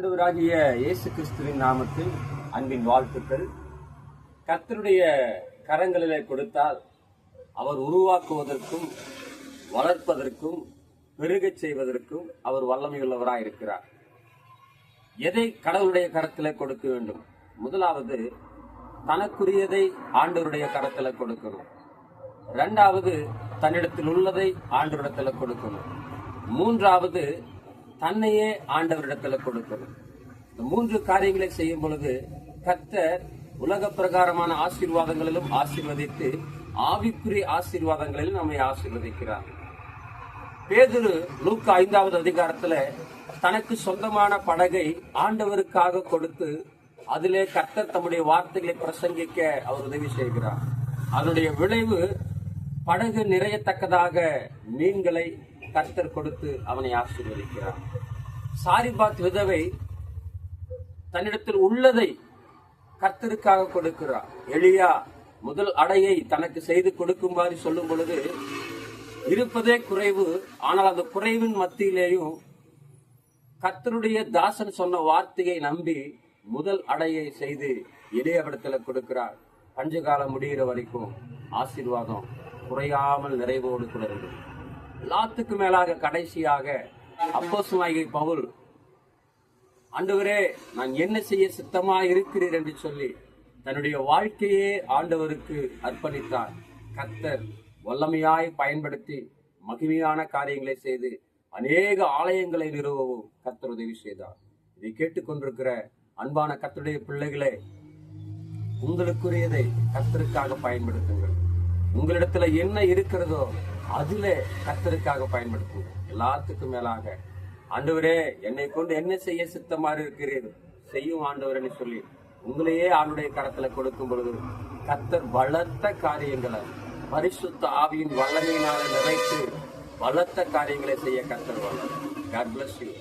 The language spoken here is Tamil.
ஆண்டவராகிய இயேசு கிறிஸ்துவின் நாமத்தில் அன்பின் வாழ்த்துக்கள். கர்த்தருடைய கரங்களிலே கொடுத்தால் அவர் உருவாக்குவதற்கும் வளர்ப்பதற்கும் பெருகச் செய்வதற்கும் அவர் வல்லமையுள்ளவராக இருக்கிறார். எதை கடவுளுடைய கரத்தில் கொடுக்க வேண்டும்? முதலாவது தனக்குரியதை ஆண்டவருடைய கரத்தில் கொடுக்கணும். ரெண்டாவது தன்னிடத்தில் உள்ளதை ஆண்டவரிடத்தில் கொடுக்கணும். மூன்றாவது தன்னையே ஆண்டவரிடத்துல கொடுக்கணும். இந்த மூன்று காரியங்களை செய்யும் பொழுது கர்த்தர் உலக பிரகாரமான ஆசீர்வாதங்களிலும் ஆசீர்வதித்து ஆவிக்குரிய ஆசீர்வாதங்களிலும் நம்மை ஆசீர்வதிக்கிறார். பேதுரு லூக்கா ஐந்தாவது அதிகாரத்துல தனக்கு சொந்தமான படகை ஆண்டவருக்காக கொடுத்து அதிலே கர்த்தர் தம்முடைய வார்த்தைகளை பிரசங்கிக்க அவர் உதவி செய்கிறார். அதனுடைய விளைவு படகு நிறையத்தக்கதாக மீன்களை கர்த்தர் கொடுத்து அவனை ஆசீர்வதிக்கிறார். சாரிபாத் விதவை தன்னிடத்தில் உள்ளதை கர்த்தருக்காக கொடுக்கிறார். எளியா முதல் அடையை தனக்கு செய்து கொடுக்குமாறு சொல்லும் பொழுது இருப்பதே குறைவு ஆனால் அந்த குறைவின் மத்தியிலேயும் கர்த்தருடைய தாசன் சொன்ன வார்த்தையை நம்பி முதல் அடையை செய்து இளையவிடத்தில் கொடுக்கிறார். பஞ்சகாலம் முடிகிற வரைக்கும் ஆசீர்வாதம் குறையாமல் நிறைவோடு தொடர்ந்து எல்லாத்துக்கு மேலாக கடைசியாக அப்போசுமாகி பவுல் ஆண்டவரே நான் என்ன செய்ய சித்தமா இருக்கிறீர்? என்று சொல்லி தன்னுடைய வாழ்க்கையே ஆண்டவருக்கு அர்ப்பணித்தார். கத்தர் வல்லமையாய் பயன்படுத்தி மகிமையான காரியங்களை செய்து அநேக ஆலயங்களை நிறுவவும் கத்தர் உதவி செய்தார். இதை கேட்டுக்கொண்டிருக்கிற அன்பான கத்தருடைய பிள்ளைகளே உங்களுக்குரியதை கத்தருக்காக பயன்படுத்துங்கள். உங்களிடத்துல என்ன இருக்கிறதோ அதுல கத்தருக்காக பயன்படுத்துங்க எல்லாத்துக்கும் மேலாக. ஆண்டவரே என்னை கொண்டு என்ன செய்ய சித்தமா இருக்கிறீர்? செய்யும் ஆண்டவரேன்னு சொல்லி. உங்களையே ஆளுடைய கரத்துல கொடுக்கும் பொழுது கத்தர் வளர்த்த காரியங்களை பரிசுத்த ஆவியின் வல்லமையினால நிறைத்து வளர்த்த காரியங்களை செய்ய கத்தர் வளர் காட் பிளஸ் யூ